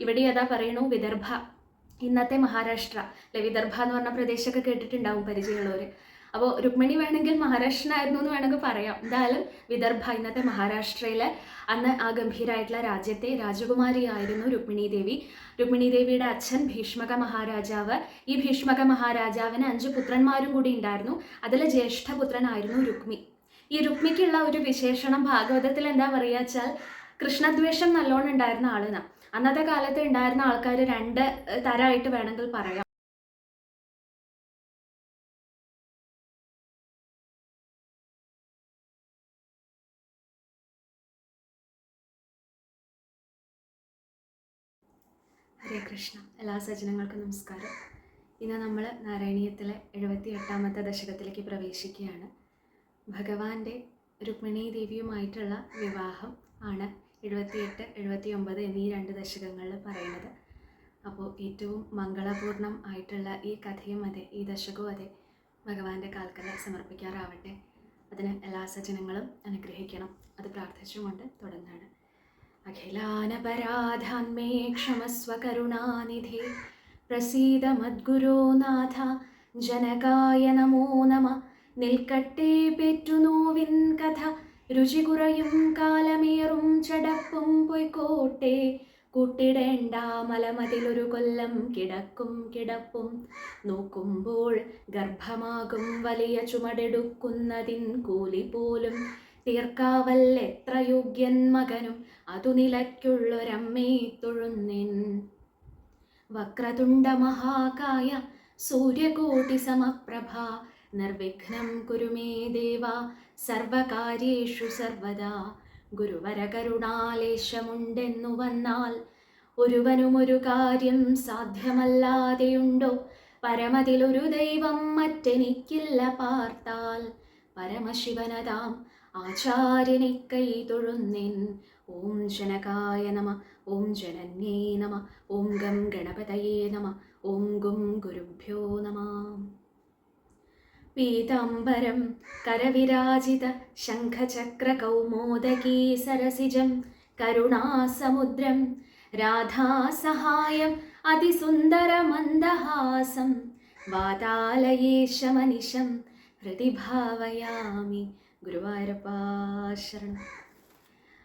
ഇവിടെ ഏതാ പറയണു? വിദർഭ. ഇന്നത്തെ മഹാരാഷ്ട്ര. അല്ലെ വിദർഭ എന്ന് പറഞ്ഞ പ്രദേശമൊക്കെ കേട്ടിട്ടുണ്ടാവും പരിചയമുള്ളവർ അപ്പോൾ രുക്മിണി വേണമെങ്കിൽ മഹാരാഷ്ട്രനായിരുന്നു എന്ന് വേണമെങ്കിൽ പറയാം. എന്തായാലും വിദർഭ ഇന്നത്തെ മഹാരാഷ്ട്രയിലെ അന്ന് ആ ഗംഭീരായിട്ടുള്ള രാജ്യത്തെ രാജകുമാരിയായിരുന്നു രുക്മിണി ദേവി. രുക്മിണി ദേവിയുടെ അച്ഛൻ ഭീഷ്മക മഹാരാജാവ്. ഈ ഭീഷ്മക മഹാരാജാവിന് അഞ്ച് പുത്രന്മാരും കൂടി ഉണ്ടായിരുന്നു. അതിലെ ജ്യേഷ്ഠപുത്രനായിരുന്നു രുക്മി. ഈ രുക്മിക്കുള്ള ഒരു വിശേഷണം ഭാഗവതത്തിൽ എന്താ പറയുക വെച്ചാൽ കൃഷ്ണദ്വേഷം നല്ലോണം ഉണ്ടായിരുന്ന ആളിനാ അന്നത്തെ കാലത്ത് ഉണ്ടായിരുന്ന ആൾക്കാർ രണ്ട് തരമായിട്ട് വേണമെങ്കിൽ പറയാം. ഹരേ കൃഷ്ണ. എല്ലാ സജ്ജനങ്ങൾക്കും നമസ്കാരം. ഇന്ന് നമ്മൾ നാരായണീയത്തിലെ എഴുപത്തി എട്ടാമത്തെ ദശകത്തിലേക്ക് പ്രവേശിക്കുകയാണ്. ഭഗവാന്റെ രുക്മിണീ ദേവിയുമായിട്ടുള്ള വിവാഹം ആണ് എഴുപത്തിയെട്ട് എഴുപത്തി ഒമ്പത് എന്നീ രണ്ട് ദശകങ്ങളിൽ പറയുന്നത്. അപ്പോൾ ഏറ്റവും മംഗളപൂർണം ആയിട്ടുള്ള ഈ കഥയും അതെ ഈ ദശകവും അതെ ഭഗവാന്റെ കാൽക്കല സമർപ്പിക്കാറാവട്ടെ. അതിന് എല്ലാ സജ്ജനങ്ങളും അനുഗ്രഹിക്കണം. അത് പ്രാർത്ഥിച്ചുകൊണ്ട് തുടങ്ങുകയാണ് അഖിലാനപരാധാന്മേ ക്ഷമസ്വ പ്രസീത മദ്ഗുരോ നാഥ. ജനകായ നമോ നമ. നിൽക്കട്ടെ പെറ്റുനോവിൻ കഥ. രുചി കുറയും കാലമേറും ചടപ്പും പൊയ്ക്കോട്ടെ. കൂട്ടിടേണ്ട മലമതിലൊരു കൊല്ലം കിടക്കും കിടപ്പും. നോക്കുമ്പോൾ ഗർഭമാകും വലിയ ചുമടെടുക്കുന്നതിൻ കൂലി പോലും. തീർക്കാവൽ എത്ര യോഗ്യൻ മകനും അതു നിലയ്ക്കുള്ളൊരമ്മേ തൊഴുന്നിൻ. വക്രതുണ്ട മഹാകായ സൂര്യകോടി സമപ്രഭ നിർവിഘ്നം കുരു മേ ദേവ സർവകാര്യേഷു സർവദാ. ഗുരുവര കരുണാലേശമുണ്ടെന്നു വന്നാൽ ഒരുവനും ഒരു കാര്യം സാധ്യമല്ലാതെയുണ്ടോ? പരമതിലൊരു ദൈവം മറ്റെനിക്കില്ല പാർത്താൽ. പരമശിവനതാം ആചാര്യനെ കൈ തൊഴുന്നിൻ. ഓം ജനകായ നമ ഓം ജനന്യേ നമ ഓം ഗം ഗണപതയേ നമ ഓം ഗും ഗുരുഭ്യോ നമ. പീതാംബരം കരവിരാജിത ശംഖചക്രകൗമോദകീ സരസിജം കരുണാസമുദ്രം രാധാസഹായം അതിസുന്ദരമന്ദഹാസം വാതാലയേശമനിശം ഹൃദി ഭാവയാമി ഗുരുവായൂരപ്പാശരണം.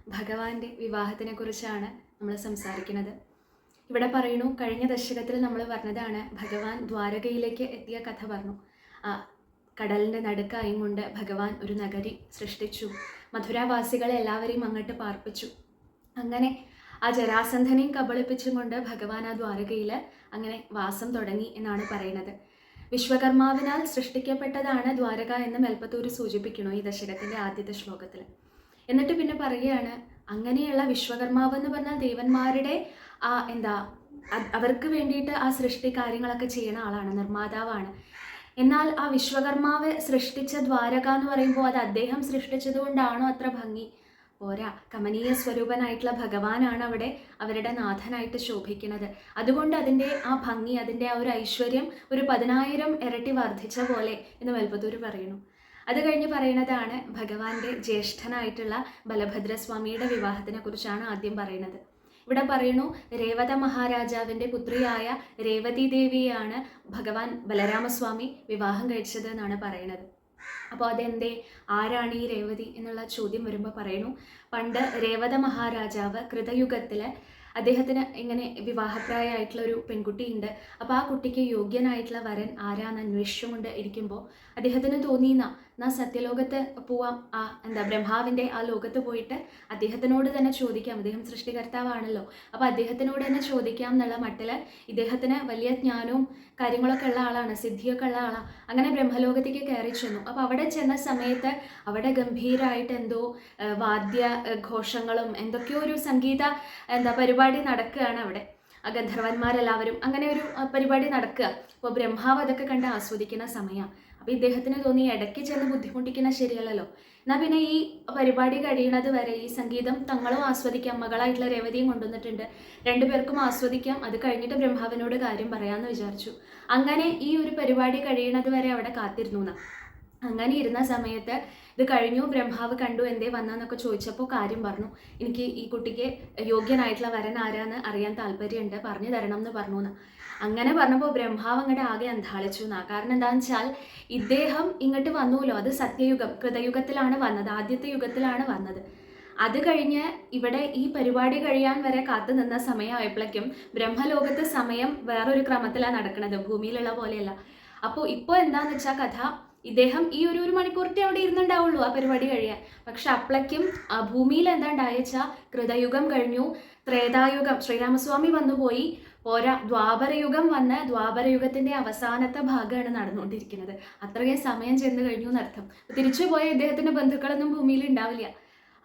ഭഗവാന്റെ വിവാഹത്തിനെ കുറിച്ചാണ് നമ്മൾ സംസാരിക്കുന്നത്. ഇവിടെ പറയുന്നു കഴിഞ്ഞ ദശകത്തിൽ നമ്മൾ പറഞ്ഞതാണ് ഭഗവാൻ ദ്വാരകയിലേക്ക് എത്തിയ കഥ പറഞ്ഞു. കടലിന്റെ നടുക്കായും കൊണ്ട് ഭഗവാൻ ഒരു നഗരി സൃഷ്ടിച്ചു. മധുരാവാസികളെ എല്ലാവരെയും അങ്ങോട്ട് പാർപ്പിച്ചു. അങ്ങനെ ആ ജരാസന്ധനെയും കബളിപ്പിച്ചും കൊണ്ട് ഭഗവാൻ ആ ദ്വാരകയിൽ അങ്ങനെ വാസം തുടങ്ങി എന്നാണ് പറയുന്നത്. വിശ്വകർമാവിനാൽ സൃഷ്ടിക്കപ്പെട്ടതാണ് ദ്വാരക എന്ന് മെൽപ്പത്തൂർ സൂചിപ്പിക്കണോ ഈ ദശകത്തിന്റെ ആദ്യത്തെ ശ്ലോകത്തിൽ എന്നിട്ട് പിന്നെ പറയുകയാണ് അങ്ങനെയുള്ള വിശ്വകർമാവ് എന്ന് പറഞ്ഞാൽ ദേവന്മാരുടെ ആ എന്താ അവർക്ക് വേണ്ടിയിട്ട് ആ സൃഷ്ടി കാര്യങ്ങളൊക്കെ ചെയ്യുന്ന ആളാണ് നിർമ്മാതാവാണ്. എന്നാൽ ആ വിശ്വകർമാവ് സൃഷ്ടിച്ച ദ്വാരക എന്ന് പറയുമ്പോൾ അത് അദ്ദേഹം സൃഷ്ടിച്ചത് കൊണ്ടാണോ അത്ര ഭംഗി? പോരാ കമനീയ സ്വരൂപനായിട്ടുള്ള ഭഗവാനാണ് അവിടെ അവരുടെ നാഥനായിട്ട് ശോഭിക്കുന്നത്. അതുകൊണ്ട് അതിന്റെ ആ ഭംഗി അതിന്റെ ആ ഒരു ഐശ്വര്യം ഒരു പതിനായിരം ഇരട്ടി വർദ്ധിച്ച പോലെ എന്ന് വെൽപ്പത്തൂർ പറയുന്നു. അത് കഴിഞ്ഞ് പറയുന്നതാണ് ഭഗവാന്റെ ജ്യേഷ്ഠനായിട്ടുള്ള ബലഭദ്രസ്വാമിയുടെ വിവാഹത്തിനെ കുറിച്ചാണ് ആദ്യം പറയുന്നത്. ഇവിടെ പറയുന്നു രേവത മഹാരാജാവിന്റെ പുത്രിയായ രേവതി ദേവിയാണ് ഭഗവാൻ ബലരാമസ്വാമി വിവാഹം കഴിച്ചത് എന്നാണ് പറയുന്നത് അപ്പോൾ അതെന്തേ? ആരാണ് ഈ രേവതി എന്നുള്ള ചോദ്യം വരുമ്പോൾ പറയുന്നു പണ്ട് രേവത മഹാരാജാവ് കൃതയുഗത്തിൽ അദ്ദേഹത്തിന് ഇങ്ങനെ വിവാഹപ്രായമായിട്ടുള്ള ഒരു പെൺകുട്ടിയുണ്ട്. അപ്പോൾ ആ കുട്ടിക്ക് യോഗ്യനായിട്ടുള്ള വരൻ ആരാന്ന് അന്വേഷിച്ചുകൊണ്ട് ഇരിക്കുമ്പോൾ അദ്ദേഹത്തിന് തോന്നിയെന്നാ. എന്നാ സത്യലോകത്ത് പോവാം. ആ എന്താ ബ്രഹ്മാവിന്റെ ആ ലോകത്ത് പോയിട്ട് അദ്ദേഹത്തിനോട് തന്നെ ചോദിക്കാം. അദ്ദേഹം സൃഷ്ടികർത്താവാണല്ലോ. അപ്പോൾ അദ്ദേഹത്തിനോട് തന്നെ ചോദിക്കാം എന്നുള്ള മട്ടിൽ ഇദ്ദേഹത്തിന് വലിയ ജ്ഞാനവും കാര്യങ്ങളൊക്കെ ഉള്ള ആളാണ്. സിദ്ധിയൊക്കെ ഉള്ള ആളാണ് അങ്ങനെ ബ്രഹ്മലോകത്തേക്ക് കയറി ചെന്നു. അപ്പോൾ അവിടെ ചെന്ന സമയത്ത് അവിടെ ഗംഭീരമായിട്ട് എന്തോ വാദ്യ ഘോഷങ്ങളും എന്തൊക്കെയോ ഒരു സംഗീത എന്താ പരിപാടി നടക്കുകയാണ് അവിടെ. ഗന്ധർവന്മാരെല്ലാവരും അങ്ങനെ ഒരു പരിപാടി നടക്കുക. അപ്പോൾ ബ്രഹ്മാവ് അതൊക്കെ കണ്ട് ആസ്വദിക്കുന്ന സമയമാണ് അപ്പോൾ ഇദ്ദേഹത്തിന് തോന്നി ഇടയ്ക്ക് ചെന്ന് ബുദ്ധിമുട്ടിക്കുന്ന ശരിയല്ലല്ലോ. എന്നാൽ പിന്നെ ഈ പരിപാടി കഴിയണത് വരെ ഈ സംഗീതം തങ്ങളും ആസ്വദിക്കാം മകളായിട്ടുള്ള രേവതിയും കൊണ്ടുവന്നിട്ടുണ്ട്. രണ്ടുപേർക്കും ആസ്വദിക്കാം. അത് കഴിഞ്ഞിട്ട് ബ്രഹ്മാവിനോട് കാര്യം പറയാമെന്ന് വിചാരിച്ചു. അങ്ങനെ ഈ ഒരു പരിപാടി കഴിയണത് വരെ അവിടെ കാത്തിരുന്നു അങ്ങനെ ഇരുന്ന സമയത്ത് ഇത് കഴിഞ്ഞു ബ്രഹ്മാവ് കണ്ടു എന്തേ വന്നാന്നൊക്കെ ചോദിച്ചപ്പോൾ കാര്യം പറഞ്ഞു. എനിക്ക് ഈ കുട്ടിക്ക് യോഗ്യനായിട്ടുള്ള വരൻ ആരാന്ന് അറിയാൻ താല്പര്യമുണ്ട് പറഞ്ഞു തരണം എന്ന് പറഞ്ഞു എന്ന് അങ്ങനെ പറഞ്ഞപ്പോൾ ബ്രഹ്മാവ് അങ്ങോട്ട് ആകെ അന്താളിച്ചു എന്നാ കാരണം എന്താണെന്ന് വെച്ചാൽ ഇദ്ദേഹം ഇങ്ങോട്ട് വന്നുല്ലോ. അത് സത്യയുഗം കൃതയുഗത്തിലാണ് വന്നത് ആദ്യത്തെ യുഗത്തിലാണ് വന്നത്. അത് കഴിഞ്ഞ് ഇവിടെ ഈ പരിപാടി കഴിയാൻ വരെ കാത്തു നിന്ന സമയമായപ്പോഴേക്കും ബ്രഹ്മലോകത്ത് സമയം വേറൊരു ക്രമത്തിലാണ് നടക്കുന്നത് ഭൂമിയിലുള്ള പോലെയല്ല. അപ്പോൾ ഇപ്പോൾ എന്താന്ന് വെച്ചാൽ കഥ ഇദ്ദേഹം ഈ ഒരു ഒരു മണിക്കൂറത്തെ അവിടെ ഇരുന്നുണ്ടാവുള്ളൂ ആ പരിപാടി കഴിയാൻ. പക്ഷെ അപ്പളയ്ക്കും ആ ഭൂമിയിൽ എന്താ ഉണ്ടായെച്ചാൽ കൃതയുഗം കഴിഞ്ഞു ത്രേതായുഗം ശ്രീരാമസ്വാമി വന്നുപോയി പോരാ ദ്വാപരയുഗം വന്ന് ദ്വാപരയുഗത്തിന്റെ അവസാനത്തെ ഭാഗമാണ് നടന്നുകൊണ്ടിരിക്കുന്നത്. അത്രയും സമയം ചെന്ന് കഴിഞ്ഞു എന്നർത്ഥം. തിരിച്ചു പോയ ഇദ്ദേഹത്തിന്റെ ബന്ധുക്കളൊന്നും ഭൂമിയിൽ ഉണ്ടാവില്ല.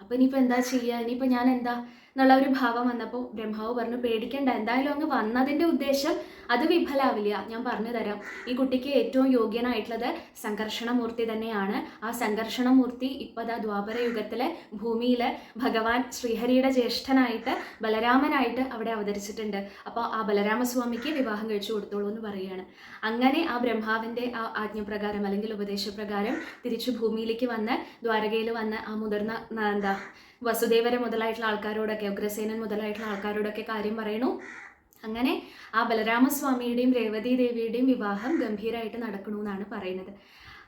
അപ്പൊ ഇനിയിപ്പോൾ എന്താ ചെയ്യുക ഇനിയിപ്പോൾ ഞാൻ എന്താ എന്നുള്ള ഒരു ഭാവം വന്നപ്പോൾ ബ്രഹ്മാവ് പറഞ്ഞു പേടിക്കേണ്ട എന്തായാലും അങ്ങ് വന്നതിന്റെ ഉദ്ദേശം അത് വിഫലാവില്ല. ഞാൻ പറഞ്ഞു തരാം. ഈ കുട്ടിക്ക് ഏറ്റവും യോഗ്യനായിട്ടുള്ളത് സംഘർഷണമൂർത്തി തന്നെയാണ്. ആ സംഘർഷണമൂർത്തി ഇപ്പതാ ദ്വാപര യുഗത്തിലെ ഭൂമിയിലെ ഭഗവാൻ ശ്രീഹരിയുടെ ജ്യേഷ്ഠനായിട്ട് ബലരാമനായിട്ട് അവിടെ അവതരിച്ചിട്ടുണ്ട്. അപ്പോൾ ആ ബലരാമസ്വാമിക്ക് വിവാഹം കഴിച്ചു കൊടുത്തോളൂ എന്ന് പറയുകയാണ്. അങ്ങനെ ആ ബ്രഹ്മാവിന്റെ ആ ആജ്ഞപ്രകാരം അല്ലെങ്കിൽ ഉപദേശപ്രകാരം തിരിച്ചു ഭൂമിയിലേക്ക് വന്ന് ദ്വാരകയിൽ വന്ന് ആ മുതിർന്ന എന്താ വസുദേവരെ മുതലായിട്ടുള്ള ആൾക്കാരോടൊക്കെ ഉഗ്രസേനൻ മുതലായിട്ടുള്ള ആൾക്കാരോടൊക്കെ കാര്യം പറയണു. അങ്ങനെ ആ ബലരാമസ്വാമിയുടെയും രേവതി ദേവിയുടെയും വിവാഹം ഗംഭീരമായിട്ട് നടക്കണമെന്നാണ് പറയുന്നത്.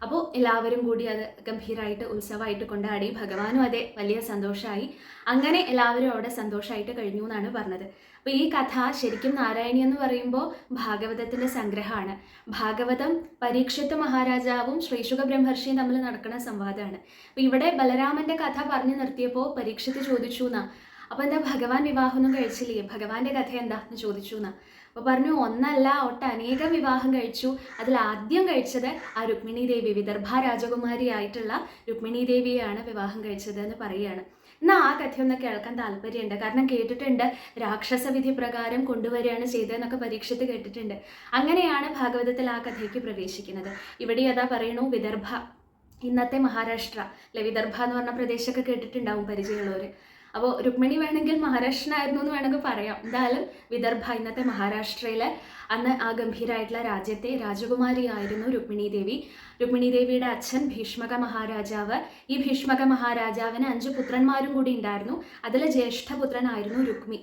അപ്പോൾ എല്ലാവരും കൂടി അത് ഗംഭീരമായിട്ട് ഉത്സവമായിട്ട് കൊണ്ടാടി. ഭഗവാനും അതെ വലിയ സന്തോഷമായി അങ്ങനെ എല്ലാവരും അവിടെ സന്തോഷമായിട്ട് കഴിഞ്ഞു എന്നാണ് പറഞ്ഞത്. അപ്പോൾ ഈ കഥ ശരിക്കും നാരായണി എന്ന് പറയുമ്പോൾ ഭാഗവതത്തിന്റെ സംഗ്രഹമാണ്. ഭാഗവതം പരീക്ഷത്ത് മഹാരാജാവും ശ്രീശുഖ ബ്രഹ്മർഷിയും തമ്മിൽ നടക്കുന്ന സംവാദമാണ്. അപ്പോൾ ഇവിടെ ബലരാമന്റെ കഥ പറഞ്ഞു നിർത്തിയപ്പോൾ പരീക്ഷത്ത് ചോദിച്ചു എന്നാ അപ്പോൾ എന്താ ഭഗവാൻ വിവാഹമൊന്നും കഴിച്ചില്ലേ? ഭഗവാന്റെ കഥ എന്താ എന്ന് ചോദിച്ചു എന്നാ അപ്പോൾ പറഞ്ഞു ഒന്നല്ല ഒട്ടനേകം വിവാഹം കഴിച്ചു. അതിൽ ആദ്യം കഴിച്ചത് ആ രുക്മിണി ദേവി വിദർഭ രാജകുമാരിയായിട്ടുള്ള രുക്മിണി ദേവിയെയാണ് വിവാഹം കഴിച്ചത് എന്ന് പറയുകയാണ്. എന്നാൽ ആ കഥയൊന്ന് കേൾക്കാൻ താല്പര്യമുണ്ട്. കാരണം കേട്ടിട്ടുണ്ട് രാക്ഷസവിധി പ്രകാരം കൊണ്ടുവരികയാണ് ചെയ്തതെന്നൊക്കെ പരീക്ഷത്ത് കേട്ടിട്ടുണ്ട്. അങ്ങനെയാണ് ഭാഗവതത്തിൽ ആ കഥയ്ക്ക് പ്രവേശിക്കുന്നത്. ഇവിടെ അതാ പറയണു വിദർഭ. ഇന്നത്തെ മഹാരാഷ്ട്ര അല്ലെ വിദർഭ എന്ന് പറഞ്ഞ പ്രദേശമൊക്കെ കേട്ടിട്ടുണ്ടാവും പരിചയമുള്ളവർ അപ്പോൾ രുക്മിണി വേണമെങ്കിൽ മഹാരാഷ്ട്രനായിരുന്നു എന്ന് വേണമെങ്കിൽ പറയാം. എന്തായാലും വിദർഭ ഇന്നത്തെ മഹാരാഷ്ട്രയിലെ അന്ന് ആ ഗംഭീരായിട്ടുള്ള രാജ്യത്തെ രാജകുമാരിയായിരുന്നു രുക്മിണി ദേവി. രുക്മിണി ദേവിയുടെ അച്ഛൻ ഭീഷ്മക മഹാരാജാവ്. ഈ ഭീഷ്മക മഹാരാജാവിന് അഞ്ച് പുത്രന്മാരും കൂടി ഉണ്ടായിരുന്നു. അതിലെ ജ്യേഷ്ഠപുത്രനായിരുന്നു രുക്മി.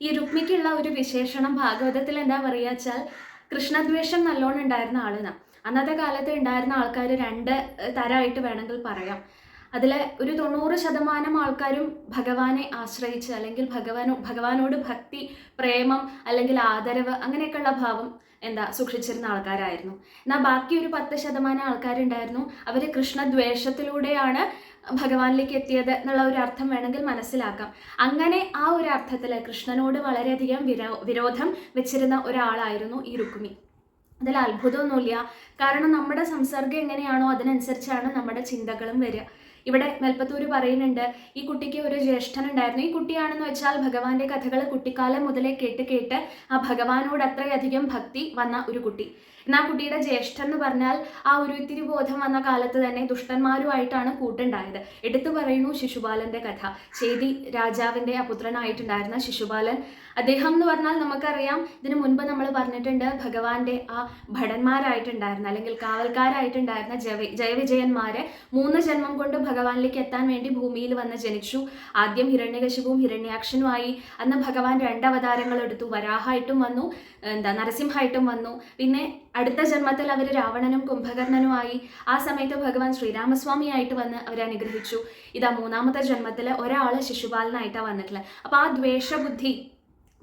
ഈ രുക്മിക്കുള്ള ഒരു വിശേഷണം ഭാഗവതത്തിൽ എന്താ പറയുക വെച്ചാൽ കൃഷ്ണദ്വേഷം നല്ലോണം ഉണ്ടായിരുന്ന ആളിനാണ് അന്നത്തെ കാലത്ത് ഉണ്ടായിരുന്ന ആൾക്കാർ രണ്ട് തരമായിട്ട് വേണമെങ്കിൽ പറയാം. അതിൽ ഒരു തൊണ്ണൂറ് ശതമാനം ആൾക്കാരും ഭഗവാനെ ആശ്രയിച്ച് അല്ലെങ്കിൽ ഭഗവാനോ ഭഗവാനോട് ഭക്തി പ്രേമം അല്ലെങ്കിൽ ആദരവ് അങ്ങനെയൊക്കെയുള്ള ഭാവം എന്താ സൂക്ഷിച്ചിരുന്ന ആൾക്കാരായിരുന്നു. എന്നാൽ ബാക്കി ഒരു പത്ത് ശതമാനം ആൾക്കാരുണ്ടായിരുന്നു. അവർ കൃഷ്ണദ്വേഷത്തിലൂടെയാണ് ഭഗവാനിലേക്ക് എത്തിയത് എന്നുള്ള ഒരു അർത്ഥം വേണമെങ്കിൽ മനസ്സിലാക്കാം. അങ്ങനെ ആ ഒരു അർത്ഥത്തിൽ കൃഷ്ണനോട് വളരെയധികം വിരോ വിരോധം വെച്ചിരുന്ന ഒരാളായിരുന്നു ഈ രുക്മി അതിൽ അത്ഭുതമൊന്നുമില്ല. കാരണം നമ്മുടെ സംസർഗം എങ്ങനെയാണോ അതിനനുസരിച്ചാണ് നമ്മുടെ ചിന്തകളും വരിക. ഇവിടെ മെൽപ്പത്തൂർ പറയുന്നുണ്ട് ഈ കുട്ടിക്ക് ഒരു ജ്യേഷ്ഠൻ ഉണ്ടായിരുന്നു ഈ കുട്ടിയാണെന്ന് വെച്ചാൽ ഭഗവാന്റെ കഥകൾ കുട്ടിക്കാലം മുതലേ കേട്ട് കേട്ട് ആ ഭഗവാനോട് അത്രയധികം ഭക്തി വന്ന ഒരു കുട്ടി. എന്നാൽ കുട്ടിയുടെ ജ്യേഷ്ഠൻ എന്ന് പറഞ്ഞാൽ ആ ഒരു ഇത്തിരി ബോധം വന്ന കാലത്ത് തന്നെ ദുഷ്ടന്മാരുമായിട്ടാണ് കൂട്ടുണ്ടായത്. എടുത്തു പറയുന്നു ശിശുപാലന്റെ കഥ. ചേതി രാജാവിന്റെ ആ പുത്രനായിട്ടുണ്ടായിരുന്ന ശിശുപാലൻ. അദ്ദേഹം എന്ന് പറഞ്ഞാൽ നമുക്കറിയാം ഇതിനു മുൻപ് നമ്മൾ പറഞ്ഞിട്ടുണ്ട് ഭഗവാന്റെ ആ ഭടന്മാരായിട്ടുണ്ടായിരുന്ന അല്ലെങ്കിൽ കാവൽക്കാരായിട്ടുണ്ടായിരുന്ന ജയ ജയവിജയന്മാരെ മൂന്ന് ജന്മം കൊണ്ട് ഭഗവാനിലേക്ക് എത്താൻ വേണ്ടി ഭൂമിയിൽ വന്ന് ജനിച്ചു. ആദ്യം ഹിരണ്യകശിപുവും ഹിരണ്യാക്ഷനുമായി അന്ന് ഭഗവാൻ രണ്ടവതാരങ്ങൾ എടുത്തു. വരാഹായിട്ടും വന്നു എന്താ നരസിംഹായിട്ടും വന്നു. പിന്നെ അടുത്ത ജന്മത്തിൽ അവർ രാവണനും കുംഭകർണനുമായി ആ സമയത്ത് ഭഗവാൻ ശ്രീരാമസ്വാമിയായിട്ട് വന്ന് അവരെ അനുഗ്രഹിച്ചു. ഇതാ മൂന്നാമത്തെ ജന്മത്തിൽ ഒരാൾ ശിശുപാലനായിട്ടാണ് വന്നിട്ടുള്ളത്. അപ്പോൾ ആ ദ്വേഷബുദ്ധി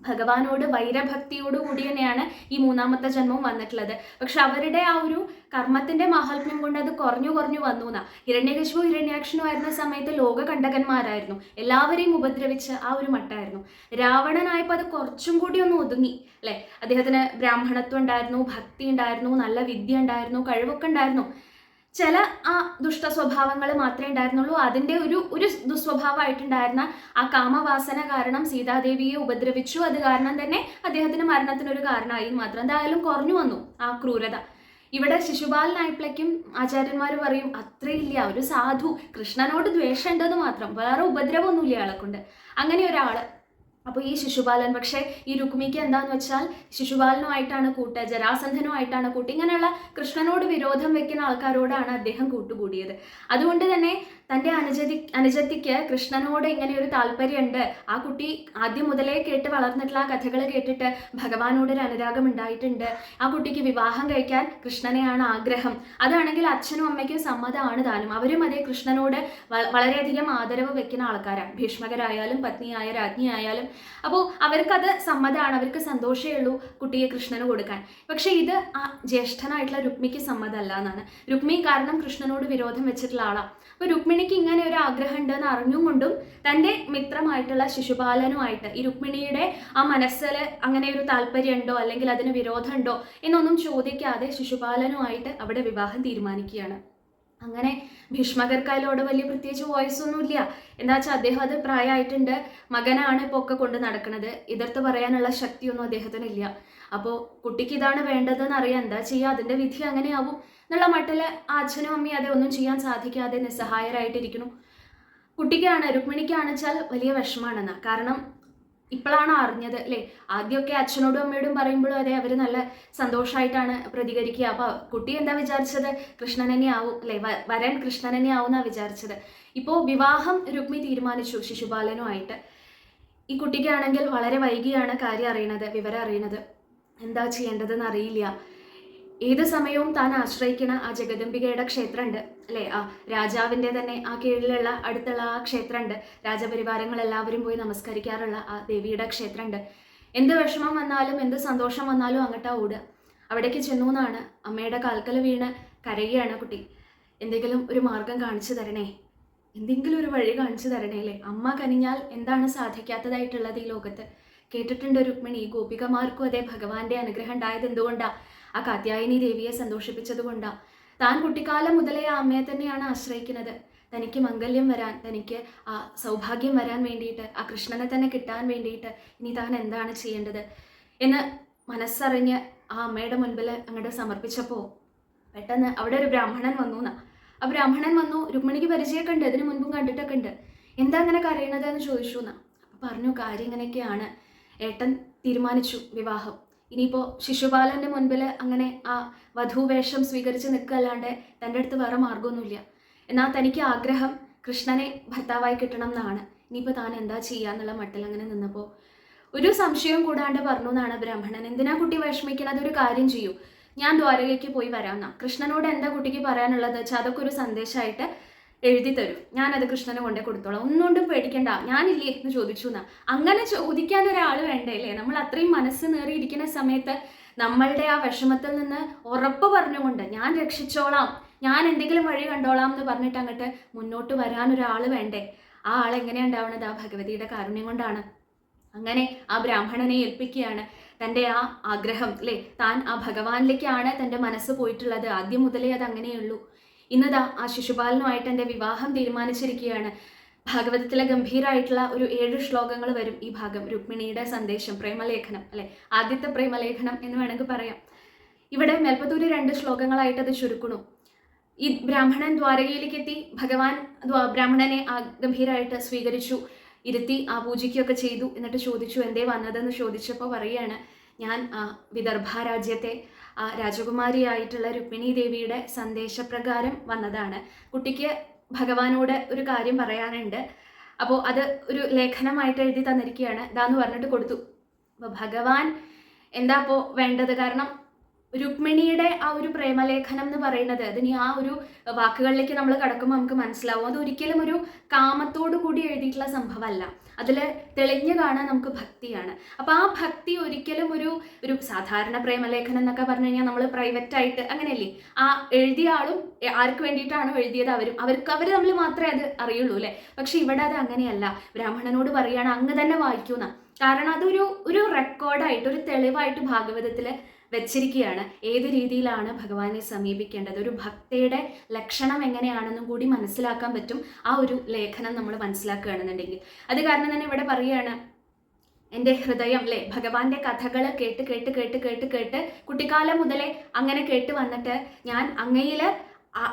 ഭഗവാനോട് വൈരഭക്തിയോട് കൂടി തന്നെയാണ് ഈ മൂന്നാമത്തെ ജന്മം വന്നിട്ടുള്ളത്. പക്ഷെ അവരുടെ ആ ഒരു കർമ്മത്തിന്റെ മാഹാത്മ്യം കൊണ്ട് അത് കുറഞ്ഞു കുറഞ്ഞു വന്നു എന്നാ ഹിരണ്യകശിപു ഹിരണ്യാക്ഷനും ആയിരുന്ന സമയത്ത് ലോക കണ്ടകന്മാരായിരുന്നു എല്ലാവരെയും ഉപദ്രവിച്ച ആ ഒരു മട്ടായിരുന്നു. രാവണനായപ്പോൾ അത് കുറച്ചും കൂടി ഒന്ന് ഒതുങ്ങി അല്ലെ? അദ്ദേഹത്തിന് ബ്രാഹ്മണത്വം ഉണ്ടായിരുന്നു ഭക്തി ഉണ്ടായിരുന്നു നല്ല വിദ്യ ഉണ്ടായിരുന്നു കഴിവൊക്കെ ഉണ്ടായിരുന്നു. ചില ആ ദുഷ്ട സ്വഭാവങ്ങൾ മാത്രമേ ഉണ്ടായിരുന്നുള്ളൂ. അതിന്റെ ഒരു ഒരു ദുസ്വഭാവമായിട്ടുണ്ടായിരുന്ന ആ കാമവാസന കാരണം സീതാദേവിയെ ഉപദ്രവിച്ചു. അത് കാരണം തന്നെ അദ്ദേഹത്തിന് മരണത്തിനൊരു കാരണമായി. മാത്രം എന്തായാലും കുറഞ്ഞു വന്നു ആ ക്രൂരത. ഇവിടെ ശിശുപാലനായപ്പോഴേക്കും ആചാര്യന്മാർ പറയും അത്രയില്ല ഒരു സാധു. കൃഷ്ണനോട് ദ്വേഷമുണ്ടെന്ന് മാത്രം. വേറെ ഉപദ്രവമൊന്നുമില്ല ആളെ കൊണ്ട് അങ്ങനെ ഒരാൾ അപ്പോൾ ഈ ശിശുപാലൻ പക്ഷേ ഈ രുക്മിക്ക് എന്താന്ന് വെച്ചാൽ ശിശുപാലനുമായിട്ടാണ് കൂട്ട് ജരാസന്ധനുമായിട്ടാണ് കൂട്ട്. ഇങ്ങനെയുള്ള കൃഷ്ണനോട് വിരോധം വെക്കുന്ന ആൾക്കാരോടാണ് അദ്ദേഹം കൂട്ടുകൂടിയത്. അതുകൊണ്ട് തന്നെ തന്റെ അനുജതി അനുജത്തിക്ക് കൃഷ്ണനോട് ഇങ്ങനെ ഒരു താല്പര്യമുണ്ട്. ആ കുട്ടി ആദ്യം മുതലേ കേട്ട് വളർന്നിട്ടുള്ള ആ കഥകൾ കേട്ടിട്ട് ഭഗവാനോട് ഒരു അനുരാഗം ഉണ്ടായിട്ടുണ്ട്. ആ കുട്ടിക്ക് വിവാഹം കഴിക്കാൻ കൃഷ്ണനെയാണ് ആഗ്രഹം. അതാണെങ്കിൽ അച്ഛനും അമ്മയ്ക്കും സമ്മതമാണ് താനും. അവരും അതേ കൃഷ്ണനോട് വളരെയധികം ആദരവ് വെക്കുന്ന ആൾക്കാരാണ് ഭീഷ്മകരായാലും പത്നിയായ രാജ്ഞിയായാലും അപ്പോൾ അവർക്കത് സമ്മതമാണ് അവർക്ക് സന്തോഷമേ ഉള്ളൂ കുട്ടിയെ കൃഷ്ണന് കൊടുക്കാൻ. പക്ഷേ ഇത് ആ ജ്യേഷ്ഠനായിട്ടുള്ള രുക്മിക്ക് സമ്മതമല്ല എന്നാണ്. രുക്മി കാരണം കൃഷ്ണനോട് വിരോധം വെച്ചിട്ടുള്ള ആളാണ് അപ്പോൾ രുക്മിണിക്ക് ഇങ്ങനെ ഒരു ആഗ്രഹം ഉണ്ടെന്ന് അറിഞ്ഞുകൊണ്ടും തന്റെ മിത്രമായിട്ടുള്ള ശിശുപാലനുമായിട്ട് ഈ രുക്മിണിയുടെ ആ മനസ്സിൽ അങ്ങനെ ഒരു താല്പര്യമുണ്ടോ അല്ലെങ്കിൽ അതിന് വിരോധമുണ്ടോ എന്നൊന്നും ചോദിക്കാതെ ശിശുപാലനുമായിട്ട് അവിടെ വിവാഹം തീരുമാനിക്കുകയാണ്. അങ്ങനെ ഭീഷ്മകർക്കായാലോട് വലിയ പ്രത്യേകിച്ച് വോയിസ് ഒന്നുമില്ല. എന്താ വെച്ചാൽ അദ്ദേഹം അത് പ്രായമായിട്ടുണ്ട്. മകനാണ് ഇപ്പോൾ ഒക്കെ കൊണ്ട് നടക്കുന്നത് എതിർത്ത് പറയാനുള്ള ശക്തിയൊന്നും അദ്ദേഹത്തിനില്ല അപ്പോൾ കുട്ടിക്ക് ഇതാണ് വേണ്ടതെന്ന് അറിയാം എന്താ ചെയ്യുക അതിന്റെ വിധി അങ്ങനെയാവും എന്നുള്ള മട്ടിൽ അച്ഛനും അമ്മയും അതെ ഒന്നും ചെയ്യാൻ സാധിക്കാതെ നിസ്സഹായരായിട്ടിരിക്കുന്നു. കുട്ടിക്കാണ് രുക്മിണിക്കാണ് വെച്ചാൽ വലിയ വിഷമാണെന്ന് കാരണം ഇപ്പോഴാണ് അറിഞ്ഞത് അല്ലേ? ആദ്യമൊക്കെ അച്ഛനോടും അമ്മയോടും പറയുമ്പോഴും അതെ അവർ നല്ല സന്തോഷമായിട്ടാണ് പ്രതികരിക്കുക. അപ്പോൾ കുട്ടി എന്താ വിചാരിച്ചത്? കൃഷ്ണനെ ആവും അല്ലേ? വരൻ കൃഷ്ണനെ തന്നെ ആവും എന്നാണ് വിചാരിച്ചത്. ഇപ്പോൾ വിവാഹം രുക്മി തീരുമാനിച്ചു ശിശുപാലനുമായിട്ട്. ഈ കുട്ടിക്കാണെങ്കിൽ വളരെ വൈകിയാണ് കാര്യം അറിയണത് വിവരം അറിയണത്. എന്താ ചെയ്യേണ്ടതെന്ന് അറിയില്ല ഏത് സമയവും താൻ ആശ്രയിക്കണ ആ ജഗദംബികയുടെ ക്ഷേത്രമുണ്ട് അല്ലേ? ആ രാജാവിന്റെ തന്നെ ആ കീഴിലുള്ള അടുത്തുള്ള ആ ക്ഷേത്രമുണ്ട് രാജപരിവാരങ്ങൾ എല്ലാവരും പോയി നമസ്കരിക്കാറുള്ള ആ ദേവിയുടെ ക്ഷേത്രമുണ്ട് എന്ത് വിഷമം വന്നാലും എന്ത് സന്തോഷം വന്നാലും അങ്ങോട്ടാ ഓടുക. അവിടേക്ക് ചെന്നു എന്നാണ് അമ്മയുടെ കാൽക്കൽ വീണ് കരയുകയാണ് കുട്ടി. എന്തെങ്കിലും ഒരു മാർഗം കാണിച്ചു തരണേ. എന്തെങ്കിലും ഒരു വഴി കാണിച്ചു തരണേ അമ്മ കനിഞ്ഞാൽ എന്താണ് സാധിക്കാത്തതായിട്ടുള്ളത് ഈ ലോകത്ത്? കേട്ടിട്ടുണ്ട് രുക്മിണി ഗോപികമാർക്കും അതേ ഭഗവാന്റെ അനുഗ്രഹം ഉണ്ടായത് എന്തുകൊണ്ടാ? ആ കാത്യായനി ദേവിയെ സന്തോഷിപ്പിച്ചത് കൊണ്ടാ. താൻ കുട്ടിക്കാലം മുതലേ ആ അമ്മയെ തന്നെയാണ് ആശ്രയിക്കുന്നത്. തനിക്ക് മംഗല്യം വരാൻ തനിക്ക് ആ സൗഭാഗ്യം വരാൻ വേണ്ടിയിട്ട് ആ കൃഷ്ണനെ തന്നെ കിട്ടാൻ വേണ്ടിയിട്ട് ഇനി താൻ എന്താണ് ചെയ്യേണ്ടത്? എന്ന് മനസ്സറിഞ്ഞ് ആ അമ്മയുടെ മുൻപിൽ അങ്ങോട്ട് സമർപ്പിച്ചപ്പോൾ പെട്ടെന്ന് അവിടെ ഒരു ബ്രാഹ്മണൻ വന്നു എന്നാ ആ ബ്രാഹ്മണൻ വന്നു രുക്മിണിക്ക് പരിചയമൊക്കെ ഉണ്ട് ഇതിനു മുൻപും കണ്ടിട്ടൊക്കെ ഉണ്ട്. എന്താ അങ്ങനെ കരയണത് എന്ന് ചോദിച്ചു എന്നാ പറഞ്ഞു കാര്യം ഇങ്ങനെയൊക്കെയാണ്. ഏട്ടൻ തീരുമാനിച്ചു വിവാഹം. ഇനിയിപ്പോൾ ശിശുപാലന്റെ മുൻപിൽ അങ്ങനെ ആ വധുവേഷം സ്വീകരിച്ച് നിൽക്കല്ലാണ്ട് തന്റെ അടുത്ത് വേറെ മാർഗമൊന്നുമില്ല. എന്നാൽ തനിക്ക് ആഗ്രഹം കൃഷ്ണനെ ഭർത്താവായി കിട്ടണം എന്നാണ്. ഇനിയിപ്പോൾ താൻ എന്താ ചെയ്യാന്നുള്ള മട്ടിൽ അങ്ങനെ നിന്നപ്പോൾ ഒരു സംശയം കൂടാണ്ട് പറഞ്ഞു എന്നാണ് ബ്രാഹ്മണൻ. എന്തിനാ കുട്ടി വിഷമിക്കുന്നത് ഒരു കാര്യം ചെയ്യൂ. ഞാൻ ദ്വാരകയ്ക്ക് പോയി വരാമെന്നാ കൃഷ്ണനോട് എന്താ കുട്ടിക്ക് പറയാനുള്ളത്? വെച്ചാൽ അതൊക്കെ ഒരു സന്ദേശമായിട്ട് എഴുതി തരും. ഞാനത് കൃഷ്ണന് കൊണ്ടേ കൊടുത്തോളാം. ഒന്നുകൊണ്ടും പേടിക്കണ്ട. ഞാനില്ലേ എന്ന് ചോദിച്ചു എന്നാ അങ്ങനെ ചോദിക്കാൻ ഒരാൾ വേണ്ടേ അല്ലേ നമ്മൾ അത്രയും മനസ്സ് നേറിയിരിക്കുന്ന സമയത്ത് നമ്മളുടെ ആ വിഷമത്തിൽ നിന്ന് ഉറപ്പ് പറഞ്ഞുകൊണ്ട് ഞാൻ രക്ഷിച്ചോളാം. ഞാൻ എന്തെങ്കിലും വഴി കണ്ടോളാം എന്ന് പറഞ്ഞിട്ട് അങ്ങോട്ട് മുന്നോട്ട് വരാൻ ഒരാൾ വേണ്ടേ? ആ ആൾ എങ്ങനെയാണ് ആ ഭഗവതിയുടെ കാരുണ്യം കൊണ്ടാണ്. അങ്ങനെ ആ ബ്രാഹ്മണനെ ഏൽപ്പിക്കുകയാണ് തന്റെ ആ ആഗ്രഹം അല്ലേ താൻ ആ ഭഗവാനിലേക്കാണ് തന്റെ മനസ്സ് പോയിട്ടുള്ളത്. ആദ്യം മുതലേ അത് അങ്ങനെയുള്ളൂ ഇന്നതാ ആ ശിശുപാലനുമായിട്ട് എന്റെ വിവാഹം തീരുമാനിച്ചിരിക്കുകയാണ്. ഭാഗവതത്തിലെ ഗംഭീരമായിട്ടുള്ള ഒരു ഏഴ് ശ്ലോകങ്ങൾ വരും ഈ ഭാഗം. രുക്മിണിയുടെ സന്ദേശം പ്രേമലേഖനം അല്ലെ? ആദ്യത്തെ പ്രേമലേഖനം എന്ന് വേണമെങ്കിൽ പറയാം. ഇവിടെ മേൽപ്പത്തൂര് രണ്ട് ശ്ലോകങ്ങളായിട്ട് അത് ചുരുക്കണു ഈ ബ്രാഹ്മണൻ ദ്വാരകയിലേക്ക് എത്തി ഭഗവാൻ ബ്രാഹ്മണനെ ആ ഗംഭീരമായിട്ട് സ്വീകരിച്ചു ഇരുത്തി ആ പൂജയ്ക്കൊക്കെ ചെയ്തു എന്നിട്ട് ചോദിച്ചു എന്തേ വന്നതെന്ന് ചോദിച്ചപ്പോൾ പറയുകയാണ് ഞാൻ വിദർഭ രാജ്യത്തെ രാജകുമാരിയായിട്ടുള്ള രുക്മിണി ദേവിയുടെ സന്ദേശപ്രകാരം വന്നതാണ്. കുട്ടിക്ക് ഭഗവാനോട് ഒരു കാര്യം പറയാനുണ്ട്. അപ്പോൾ അത് ഒരു ലേഖനമായിട്ട് എഴുതി തന്നിരിക്കുകയാണ്. ഇതാന്ന് പറഞ്ഞിട്ട് കൊടുത്തു. അപ്പോൾ ഭഗവാൻ എന്താ അപ്പോൾ വേണ്ടത്? കാരണം രുക്മിണിയുടെ ആ ഒരു പ്രേമലേഖനം എന്ന് പറയുന്നത് അതിന് ആ ഒരു വാക്കുകളിലേക്ക് നമ്മൾ കടക്കുമ്പോൾ നമുക്ക് മനസ്സിലാവും. അത് ഒരിക്കലും ഒരു കാമത്തോടു കൂടി എഴുതിയിട്ടുള്ള സംഭവമല്ല. അതിൽ തെളിഞ്ഞു കാണാൻ നമുക്ക് ഭക്തിയാണ്. അപ്പോൾ ആ ഭക്തി ഒരിക്കലും ഒരു ഒരു സാധാരണ പ്രേമലേഖനം എന്നൊക്കെ പറഞ്ഞു കഴിഞ്ഞാൽ നമ്മൾ പ്രൈവറ്റ് ആയിട്ട് അങ്ങനെയല്ലേ? ആ എഴുതിയ ആളും ആർക്ക് വേണ്ടിയിട്ടാണോ എഴുതിയത് അവരും അവർക്ക് അവർ നമ്മൾ മാത്രമേ അത് അറിയുള്ളൂ അല്ലേ? പക്ഷെ ഇവിടെ അത് അങ്ങനെയല്ല. ബ്രാഹ്മണനോട് പറയുകയാണ് അങ്ങ് തന്നെ വായിക്കുന്ന. കാരണം അതൊരു ഒരു റെക്കോർഡായിട്ട് ഒരു തെളിവായിട്ട് ഭാഗവതത്തിൽ വെച്ചിരിക്കുകയാണ്. ഏത് രീതിയിലാണ് ഭഗവാനെ സമീപിക്കേണ്ടത്? ഒരു ഭക്തയുടെ ലക്ഷണം എങ്ങനെയാണെന്നും കൂടി മനസ്സിലാക്കാൻ പറ്റും. ആ ഒരു ലേഖനം നമ്മൾ മനസ്സിലാക്കുകയാണെന്നുണ്ടെങ്കിൽ. അത് കാരണം തന്നെ ഇവിടെ പറയുകയാണ് എന്റെ ഹൃദയം അല്ലേ ഭഗവാന്റെ കഥകൾ കേട്ട് കേട്ട് കേട്ട് കേട്ട് കേട്ട് കുട്ടിക്കാലം മുതലേ അങ്ങനെ കേട്ട് വന്നിട്ട് ഞാൻ അങ്ങയിൽ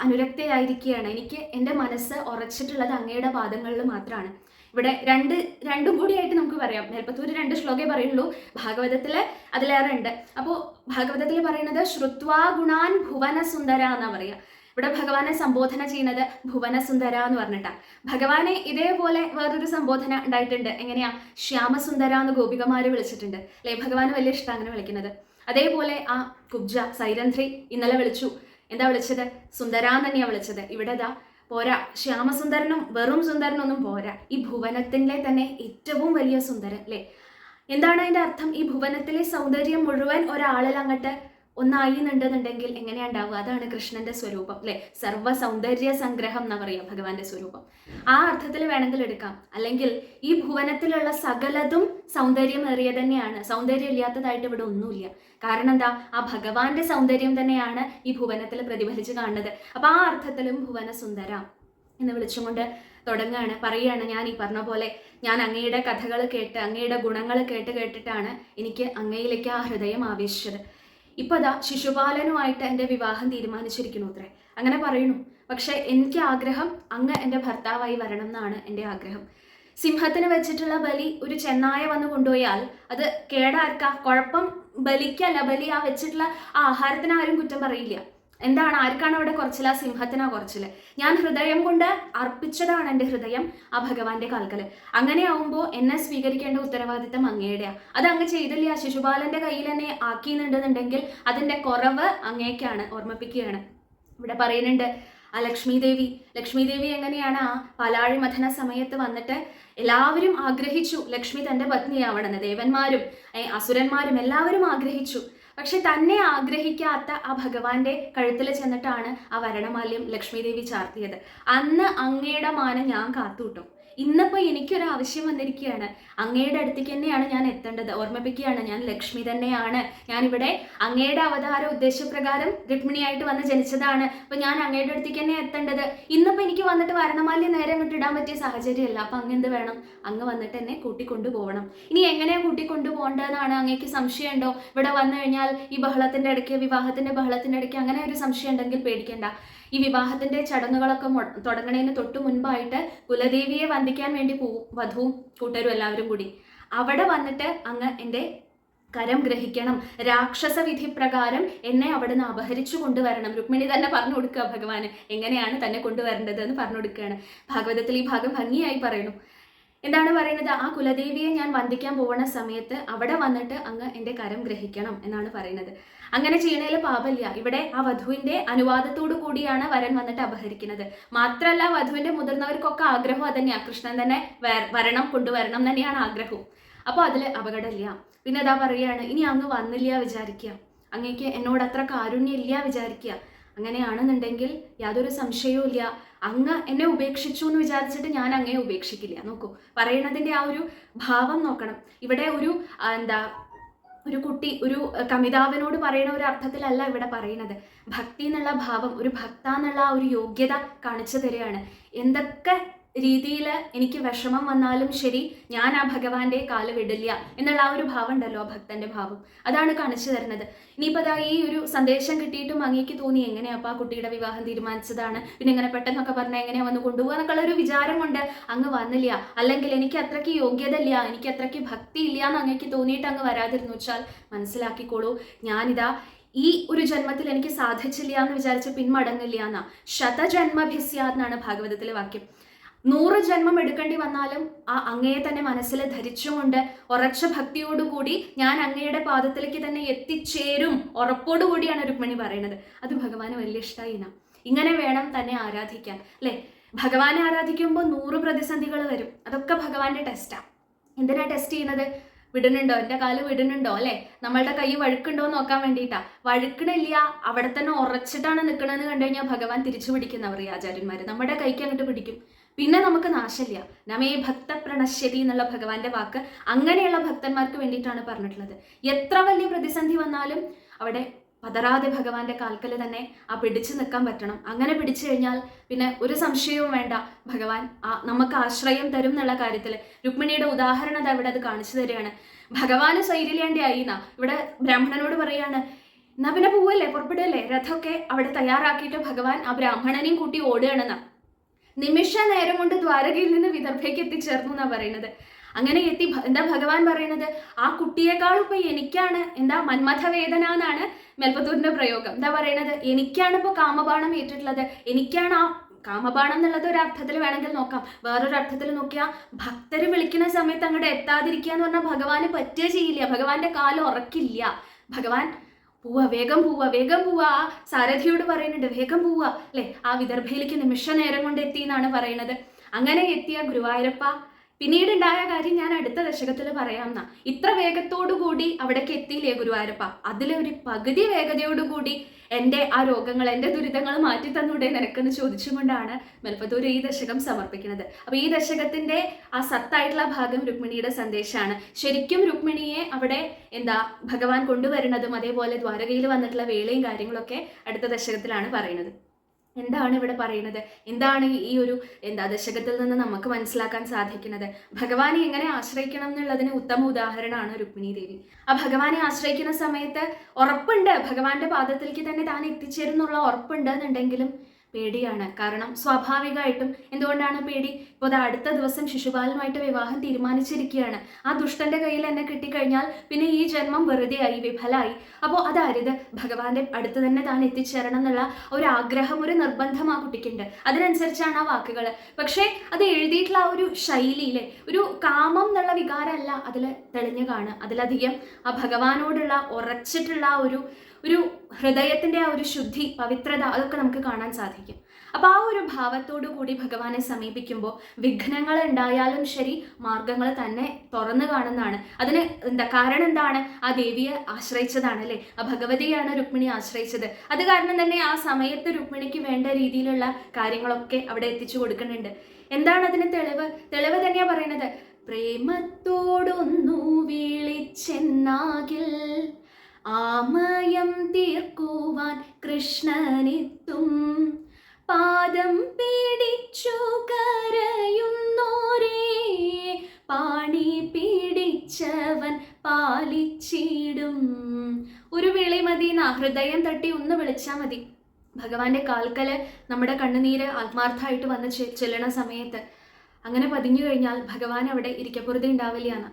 അനുരക്തയായിരിക്കുകയാണ്. എനിക്ക് എന്റെ മനസ്സ് ഉറച്ചിട്ടുള്ളത് അങ്ങയുടെ പാദങ്ങളിൽ മാത്രമാണ് ഇവിടെ രണ്ട് രണ്ടും കൂടിയായിട്ട് നമുക്ക് പറയാം. മേൽപ്പത്തൂര് രണ്ട് ശ്ലോകേ പറയുള്ളൂ. ഭാഗവതത്തിൽ അതിലേറെ ഉണ്ട് അപ്പോൾ ഭാഗവതത്തിൽ പറയുന്നത് ശ്രുത്വാ ഗുണാൻ ഭുവന സുന്ദര എന്നാ പറയുക. ഇവിടെ ഭഗവാനെ സംബോധന ചെയ്യുന്നത് ഭുവനസുന്ദര എന്ന് പറഞ്ഞിട്ടാ. ഭഗവാനെ ഇതേപോലെ വേറൊരു സംബോധന ഉണ്ടായിട്ടുണ്ട്. എങ്ങനെയാ? ശ്യാമസുന്ദര എന്ന് ഗോപികമാര് വിളിച്ചിട്ടുണ്ട്. അല്ലെ? ഭഗവാന് വലിയ ഇഷ്ടം അങ്ങനെ വിളിക്കുന്നത്. അതേപോലെ ആ കുബ്ജ സൈരന്ധ്രി ഇന്നലെ വിളിച്ചു. എന്താ വിളിച്ചത്? സുന്ദര എന്ന് തന്നെയാ വിളിച്ചത്. ഇവിടെ ദാ പോരാ. ശ്യാമസുന്ദരനും വെറും സുന്ദരനൊന്നും പോരാ. ഈ ഭുവനത്തിലെ തന്നെ ഏറ്റവും വലിയ സുന്ദരൻ അല്ലേ എന്താണ് അതിന്റെ അർത്ഥം? ഈ ഭുവനത്തിലെ സൗന്ദര്യം മുഴുവൻ ഒരാളിൽ അങ്ങോട്ട് ഒന്നായി എന്നുണ്ടെന്നുണ്ടെങ്കിൽ എങ്ങനെയാ ഉണ്ടാവുക? അതാണ് കൃഷ്ണന്റെ സ്വരൂപം അല്ലെ? സർവ സൗന്ദര്യ സംഗ്രഹം എന്നാ പറയാം ഭഗവാന്റെ സ്വരൂപം. ആ അർത്ഥത്തിൽ വേണമെങ്കിൽ എടുക്കാം. അല്ലെങ്കിൽ ഈ ഭുവനത്തിലുള്ള സകലതും സൗന്ദര്യമേറിയ തന്നെയാണ്. സൗന്ദര്യം ഇല്ലാത്തതായിട്ട് ഇവിടെ ഒന്നുമില്ല. കാരണം എന്താ? ആ ഭഗവാന്റെ സൗന്ദര്യം തന്നെയാണ് ഈ ഭുവനത്തിൽ പ്രതിഫലിച്ച് കാണുന്നത്. അപ്പൊ ആ അർത്ഥത്തിലും ഭുവന സുന്ദര എന്ന് വിളിച്ചുകൊണ്ട് തുടങ്ങുകയാണ്. പറയുകയാണ് ഞാൻ ഈ പറഞ്ഞ പോലെ ഞാൻ അങ്ങയുടെ കഥകൾ കേട്ട് അങ്ങയുടെ ഗുണങ്ങൾ കേട്ട് കേട്ടിട്ടാണ് എനിക്ക് അങ്ങയിലേക്ക് ആ ഹൃദയം ആവേശിച്ചത്. ഇപ്പൊ അതാ ശിശുപാലനുമായിട്ട് എന്റെ വിവാഹം തീരുമാനിച്ചിരിക്കുന്നു അത്രേ. അങ്ങനെ പറയുന്നു പക്ഷെ എനിക്ക് ആഗ്രഹം അങ്ങ് എന്റെ ഭർത്താവായി വരണം എന്നാണ് എന്റെ ആഗ്രഹം. സിംഹത്തിന് വെച്ചിട്ടുള്ള ബലി ഒരു ചെന്നായ വന്ന് കൊണ്ടുപോയാൽ അത് കേടാർക്ക? കുഴപ്പം ബലിക്കല്ല. ബലി ആ വെച്ചിട്ടുള്ള ആ ആഹാരത്തിന് ആരും കുറ്റം പറയില്ല. എന്താണ് ആർക്കാണ് അവിടെ കുറച്ചില്ല സിംഹത്തിനാ കുറച്ചിൽ. ഞാൻ ഹൃദയം കൊണ്ട് അർപ്പിച്ചതാണ് എന്റെ ഹൃദയം ആ ഭഗവാന്റെ കാൽക്കൽ. അങ്ങനെ ആവുമ്പോൾ എന്നെ സ്വീകരിക്കേണ്ട ഉത്തരവാദിത്തം അങ്ങയുടെയാ അത് അങ്ങ് ചെയ്തില്ല? ശിശുപാലന്റെ കയ്യിൽ എന്നെ ആക്കിയെന്നുണ്ടെന്നുണ്ടെങ്കിൽ അതിന്റെ കുറവ് അങ്ങേക്കാണ് ഓർമ്മിപ്പിക്കുകയാണ്. ഇവിടെ പറയുന്നുണ്ട് ആ ലക്ഷ്മി ദേവി ലക്ഷ്മി ദേവി എങ്ങനെയാണ് ആ പാലാഴി മഥന സമയത്ത് വന്നിട്ട് എല്ലാവരും ആഗ്രഹിച്ചു ലക്ഷ്മി തന്റെ പത്നിയാവണമെന്ന്. ദേവന്മാരും അസുരന്മാരും എല്ലാവരും ആഗ്രഹിച്ചു. പക്ഷെ തന്നെ ആഗ്രഹിക്കാത്ത ആ ഭഗവാന്റെ കഴുത്തിൽ ചെന്നിട്ടാണ് ആ വരണമാല്യം ലക്ഷ്മി ദേവി ചാർത്തിയത്. അന്ന് അങ്ങയുടെ മാനം ഞാൻ കാത്തുകിട്ടും. ഇന്നിപ്പോ എനിക്കൊരു ആവശ്യം വന്നിരിക്കുകയാണ്. അങ്ങയുടെ അടുത്തേക്ക് തന്നെയാണ് ഞാൻ എത്തേണ്ടത്. ഓർമ്മിപ്പിക്കുകയാണ് ഞാൻ ലക്ഷ്മി തന്നെയാണ്. ഞാനിവിടെ അങ്ങയുടെ അവതാര ഉദ്ദേശപ്രകാരം രുക്മിണിയായിട്ട് വന്ന് ജനിച്ചതാണ്. അപ്പൊ ഞാൻ അങ്ങയുടെ അടുത്തേക്ക് തന്നെ എത്തേണ്ടത്. ഇന്നിപ്പോ എനിക്ക് വന്നിട്ട് വരണമാലി നേരെ അങ്ങോട്ട് ഇടാൻ പറ്റിയ സാഹചര്യമല്ല. അപ്പൊ അങ്ങ് എന്ത് വേണം? അങ്ങ് വന്നിട്ട് എന്നെ കൂട്ടിക്കൊണ്ടുപോകണം. ഇനി എങ്ങനെയാ കൂട്ടിക്കൊണ്ടുപോകേണ്ടതെന്നാണ് അങ്ങേക്ക് സംശയമുണ്ടോ? ഇവിടെ വന്നു കഴിഞ്ഞാൽ ഈ ബഹളത്തിന്റെ ഇടയ്ക്ക് വിവാഹത്തിന്റെ ബഹളത്തിന്റെ ഇടയ്ക്ക് അങ്ങനെ ഒരു സംശയം ഉണ്ടെങ്കിൽ പേടിക്കണ്ട. ഈ വിവാഹത്തിന്റെ ചടങ്ങുകളൊക്കെ തുടങ്ങണതിന് തൊട്ടു മുൻപായിട്ട് കുലദേവിയെ വന്ദിക്കാൻ വേണ്ടി പോവും വധുവും കൂട്ടരും എല്ലാവരും കൂടി. അവിടെ വന്നിട്ട് അങ്ങ് എന്റെ കരം ഗ്രഹിക്കണം. രാക്ഷസ വിധി പ്രകാരം എന്നെ അവിടുന്ന് അപഹരിച്ചു കൊണ്ടുവരണം. രുക്മിണി തന്നെ പറഞ്ഞു കൊടുക്കുക ഭഗവാന്. എങ്ങനെയാണ് തന്നെ കൊണ്ടുവരേണ്ടത് എന്ന് പറഞ്ഞു കൊടുക്കുകയാണ്. ഭാഗവതത്തിൽ ഈ ഭാഗം ഭംഗിയായി പറയുന്നു. എന്താണ് പറയുന്നത്? ആ കുലദേവിയെ ഞാൻ വന്ദിക്കാൻ പോകുന്ന സമയത്ത് അവിടെ വന്നിട്ട് അങ്ങ് എന്റെ കരം ഗ്രഹിക്കണം എന്നാണ് പറയുന്നത്. അങ്ങനെ ചെയ്യണേൽ പാപല്യ ഇവിടെ ആ വധുവിന്റെ അനുവാദത്തോടു കൂടിയാണ് വരൻ വന്നിട്ട് അപഹരിക്കുന്നത്. മാത്രമല്ല വധുവിന്റെ മുതിർന്നവർക്കൊക്കെ ആഗ്രഹം അതന്നെയാണ് കൃഷ്ണൻ തന്നെ വരണം കൊണ്ടുവരണം തന്നെയാണ് ആഗ്രഹവും. അപ്പോൾ അതിൽ അപകടമില്ല. പിന്നെ അതാ പറയാണ് ഇനി അങ്ങ് വന്നില്ല വിചാരിക്കുക അങ്ങേക്ക് എന്നോട് അത്ര കാരുണ്യം ഇല്ല വിചാരിക്കുക അങ്ങനെയാണെന്നുണ്ടെങ്കിൽ യാതൊരു സംശയവും ഇല്ല അങ്ങ് എന്നെ ഉപേക്ഷിച്ചു എന്ന് വിചാരിച്ചിട്ട് ഞാൻ അങ്ങേ ഉപേക്ഷിക്കില്ല. നോക്കൂ പറയണതിന്റെ ആ ഒരു ഭാവം നോക്കണം. ഇവിടെ ഒരു എന്താ ഒരു കുട്ടി ഒരു കമിതാവിനോട് പറയുന്ന ഒരു അർത്ഥത്തിലല്ല ഇവിടെ പറയുന്നത് ഭക്തി എന്നുള്ള ഭാവം ഒരു ഭക്ത എന്നുള്ള ആ ഒരു യോഗ്യത കാണിച്ചു തരികയാണ്. എന്തൊക്കെ രീതിയിൽ എനിക്ക് വിഷമം വന്നാലും ശരി ഞാൻ ആ ഭഗവാന്റെ കാൽ വിടില്ല എന്നുള്ള ആ ഒരു ഭാവം ഉണ്ടല്ലോ ഭക്തന്റെ ഭാവം. അതാണ് കാണിച്ചു തരുന്നത്. ഇനിയിപ്പോൾ അതാ ഈ ഒരു സന്ദേശം കിട്ടിയിട്ടും അങ്ങേക്ക് തോന്നി എങ്ങനെയാ ആ കുട്ടിയുടെ വിവാഹം തീരുമാനിച്ചതാണ്? പിന്നെ ഇങ്ങനെ പെട്ടെന്നൊക്കെ പറഞ്ഞാൽ എങ്ങനെയാ വന്ന് കൊണ്ടുപോകുക എന്നൊക്കെയുള്ള ഒരു വിചാരം കൊണ്ട് അങ്ങ് വന്നില്ല. അല്ലെങ്കിൽ എനിക്ക് അത്രയ്ക്ക് യോഗ്യത ഇല്ല എനിക്ക് അത്രയ്ക്ക് ഭക്തി ഇല്ല എന്ന് അങ്ങേക്ക് തോന്നിയിട്ട് അങ്ങ് വരാതിരുന്നു വെച്ചാൽ മനസ്സിലാക്കിക്കോളൂ. ഞാനിതാ ഈ ഒരു ജന്മത്തിൽ എനിക്ക് സാധിച്ചില്ല എന്ന് വിചാരിച്ച് പിന്മടങ്ങില്ല എന്നാ. ശതജന്മഭിസ്യ എന്നാണ് ഭാഗവതത്തിലെ വാക്യം. നൂറ് ജന്മം എടുക്കേണ്ടി വന്നാലും ആ അങ്ങയെ തന്നെ മനസ്സിൽ ധരിച്ചുകൊണ്ട് ഉറച്ച ഭക്തിയോടുകൂടി ഞാൻ അങ്ങയുടെ പാദത്തിലേക്ക് തന്നെ എത്തിച്ചേരും ഉറപ്പോടുകൂടിയാണ് രുക്മിണി പറയുന്നത്. അത് ഭഗവാന് വലിയ ഇഷ്ടമായി നാം ഇങ്ങനെ വേണം തന്നെ ആരാധിക്കാൻ അല്ലേ? ഭഗവാനെ ആരാധിക്കുമ്പോൾ നൂറ് പ്രതിസന്ധികൾ വരും. അതൊക്കെ ഭഗവാന്റെ ടെസ്റ്റാ എന്തിനാ ടെസ്റ്റ് ചെയ്യുന്നത്? വിടുന്നുണ്ടോ? എന്റെ കാൽ വിടുന്നുണ്ടോ? അല്ലേ? നമ്മളുടെ കൈ വഴുക്കുണ്ടോ നോക്കാൻ വേണ്ടിയിട്ടാ. വഴുക്കണില്ല. അവിടെ തന്നെ ഉറച്ചിട്ടാണ് നിൽക്കണമെന്ന് കണ്ടു കഴിഞ്ഞാൽ ഭഗവാൻ തിരിച്ചു പിടിക്കുന്നവർ ഈ ആചാര്യന്മാർ നമ്മുടെ കൈക്ക് അങ്ങോട്ട് പിടിക്കും. പിന്നെ നമുക്ക് നാശമില്ല നമേ ഭക്ത പ്രണശ്യതി എന്നുള്ള ഭഗവാന്റെ വാക്ക് അങ്ങനെയുള്ള ഭക്തന്മാർക്ക് വേണ്ടിയിട്ടാണ് പറഞ്ഞിട്ടുള്ളത്. എത്ര വലിയ പ്രതിസന്ധി വന്നാലും അവിടെ പതറാതെ ഭഗവാന്റെ കാൽക്കൽ തന്നെ ആ പിടിച്ചു നിൽക്കാൻ പറ്റണം. അങ്ങനെ പിടിച്ചു കഴിഞ്ഞാൽ പിന്നെ ഒരു സംശയവും വേണ്ട. ഭഗവാൻ ആ നമുക്ക് ആശ്രയം തരും എന്നുള്ള കാര്യത്തിൽ രുക്മിണിയുടെ ഉദാഹരണം അവിടെ അത് കാണിച്ചു തരികയാണ്. ഭഗവാന് സൈരിലേണ്ടി ആയി എന്നാ ഇവിടെ ബ്രാഹ്മണനോട് പറയാണ് എന്നാ പിന്നെ പോവല്ലേ? പുറപ്പെടുകയല്ലേ രഥമൊക്കെ അവിടെ തയ്യാറാക്കിയിട്ട് ഭഗവാൻ ആ ബ്രാഹ്മണനെയും കൂട്ടി ഓടുകയാണെന്നാ. നിമിഷ നേരം കൊണ്ട് ദ്വാരകയിൽ നിന്ന് വിദർഭയ്ക്ക് എത്തിച്ചേർന്നു എന്നാ പറയുന്നത്. അങ്ങനെ എത്തി എന്താ ഭഗവാൻ പറയുന്നത്? ആ കുട്ടിയെക്കാളും ഇപ്പൊ എനിക്കാണ് എന്താ മന്മഥ വേദന എന്നാണ് മെൽപ്പത്തൂരിന്റെ പ്രയോഗം. എന്താ പറയണത് എനിക്കാണ് ഇപ്പൊ കാമബാണം ഏറ്റിട്ടുള്ളത്. എനിക്കാണ് ആ കാമബാണം എന്നുള്ളത് ഒരു അർത്ഥത്തിൽ വേണമെങ്കിൽ നോക്കാം. വേറൊരു അർത്ഥത്തിൽ നോക്കിയാൽ ഭക്തർ വിളിക്കുന്ന സമയത്ത് അങ്ങോട്ട് എത്താതിരിക്കുക എന്ന് പറഞ്ഞാൽ ഭഗവാന് പറ്റുക ചെയ്യില്ല ഭഗവാന്റെ കാലം ഉറക്കില്ല. ഭഗവാൻ പോവാ വേഗം പോവാ വേഗം പോവാ. സാരഥിയോട് പറയുന്നുണ്ട് വേഗം പോവാ. അല്ലെ ആ വിദർഭയിലേക്ക് നിമിഷ നേരം കൊണ്ട് എത്തി എന്നാണ് പറയുന്നത്. അങ്ങനെ എത്തിയ ഗുരുവായൂരപ്പ പിന്നീട് ഉണ്ടായ കാര്യം ഞാൻ അടുത്ത ദശകത്തിൽ പറയാം എന്നാ ഇത്ര വേഗത്തോടു കൂടി അവിടേക്ക് എത്തിയില്ലേ ഗുരുവായൂരപ്പ? അതിലെ ഒരു പകുതി വേഗതയോടുകൂടി എന്റെ ആ രോഗങ്ങൾ എന്റെ ദുരിതങ്ങൾ മാറ്റി തന്നൂടെ നിനക്കെന്ന് ചോദിച്ചുകൊണ്ടാണ് മെൽപ്പത്തൂർ ഈ ദശകം സമർപ്പിക്കുന്നത്. അപ്പൊ ഈ ദശകത്തിന്റെ ആ സത്തായിട്ടുള്ള ഭാഗം രുക്മിണിയുടെ സന്ദേശമാണ് ശരിക്കും രുക്മിണിയെ അവിടെ എന്താ ഭഗവാൻ കൊണ്ടുവരുന്നതും അതേപോലെ ദ്വാരകയിൽ വന്നിട്ടുള്ള വേളയും കാര്യങ്ങളൊക്കെ അടുത്ത ദശകത്തിലാണ് പറയുന്നത്. എന്താണ് ഇവിടെ പറയുന്നത്? എന്താണ് ഈ- ഒരു എന്താ ദശകത്തിൽ നിന്ന് നമുക്ക് മനസ്സിലാക്കാൻ സാധിക്കുന്നത്? ഭഗവാനെ എങ്ങനെ ആശ്രയിക്കണം എന്നുള്ളതിന് ഉത്തമ ഉദാഹരണമാണ് രുക്മിണി ദേവി. ആ ഭഗവാനെ ആശ്രയിക്കുന്ന സമയത്ത് ഉറപ്പുണ്ട്. ഭഗവാന്റെ പാദത്തിലേക്ക് തന്നെ താൻ എത്തിച്ചേരുന്നുള്ള ഉറപ്പുണ്ട് എന്നുണ്ടെങ്കിലും പേടിയാണ്. കാരണം സ്വാഭാവികമായിട്ടും എന്തുകൊണ്ടാണ് പേടി? ഇപ്പോൾ അത് അടുത്ത ദിവസം ശിശുപാലനുമായിട്ട് വിവാഹം തീരുമാനിച്ചിരിക്കുകയാണ്. ആ ദുഷ്ടന്റെ കയ്യിൽ എന്നെ കിട്ടിക്കഴിഞ്ഞാൽ പിന്നെ ഈ ജന്മം വെറുതെ ആയി വിഫലായി. അപ്പോൾ അതരുത്? ഭഗവാന്റെ അടുത്ത് തന്നെ താൻ എത്തിച്ചേരണം എന്നുള്ള ഒരു ആഗ്രഹം ഒരു നിർബന്ധം ആ കുട്ടിക്കുണ്ട്. അതിനനുസരിച്ചാണ് ആ വാക്കുകൾ പക്ഷേ അത് എഴുതിയിട്ടുള്ള ആ ഒരു ശൈലിയിലെ ഒരു കാമം എന്നുള്ള വികാരമല്ല അതിൽ തെളിഞ്ഞു കാണുക. അതിലധികം ആ ഭഗവാനോടുള്ള ഉറച്ചിട്ടുള്ള ഒരു ഒരു ഹൃദയത്തിന്റെ ആ ഒരു ശുദ്ധി പവിത്രത അതൊക്കെ നമുക്ക് കാണാൻ സാധിക്കും. അപ്പോൾ ആ ഒരു ഭാവത്തോടു കൂടി ഭഗവാനെ സമീപിക്കുമ്പോൾ വിഘ്നങ്ങൾ ഉണ്ടായാലും ശരി മാർഗങ്ങൾ തന്നെ തുറന്നു കാണുന്നതാണ്. അതിന് എന്താ കാരണം എന്താണ്? ആ ദേവിയെ ആശ്രയിച്ചതാണ് അല്ലേ? ആ ഭഗവതിയാണ് രുക്മിണി ആശ്രയിച്ചത്. അത് കാരണം തന്നെ ആ സമയത്ത് രുക്മിണിക്ക് വേണ്ട രീതിയിലുള്ള കാര്യങ്ങളൊക്കെ അവിടെ എത്തിച്ചു കൊടുക്കുന്നുണ്ട്. എന്താണ് അതിന് തെളിവ്? തെളിവ് തന്നെയാ പറയുന്നത് പ്രേമത്തോടൊന്നു വിളിച്ചെന്നാകിൽ ആമയം തീർക്കുവാൻ കൃഷ്ണനെത്തും. പാദം പിടിച്ചു കരയുന്നോരേ പാണി പിടിച്ചവൻ പാലിച്ചിടും. ഒരു വിളി മതി എന്നാ ഹൃദയം തട്ടി ഒന്ന് വിളിച്ചാൽ മതി. ഭഗവാന്റെ കാൽക്കൽ നമ്മുടെ കണ്ണുനീര് ആത്മാർത്ഥമായിട്ട് വന്ന് ചെല്ലണ സമയത്ത് അങ്ങനെ പതിഞ്ഞു കഴിഞ്ഞാൽ ഭഗവാൻ അവിടെ ഇരിക്കപ്പുറത്ത് ഉണ്ടാവില്ലയാണ്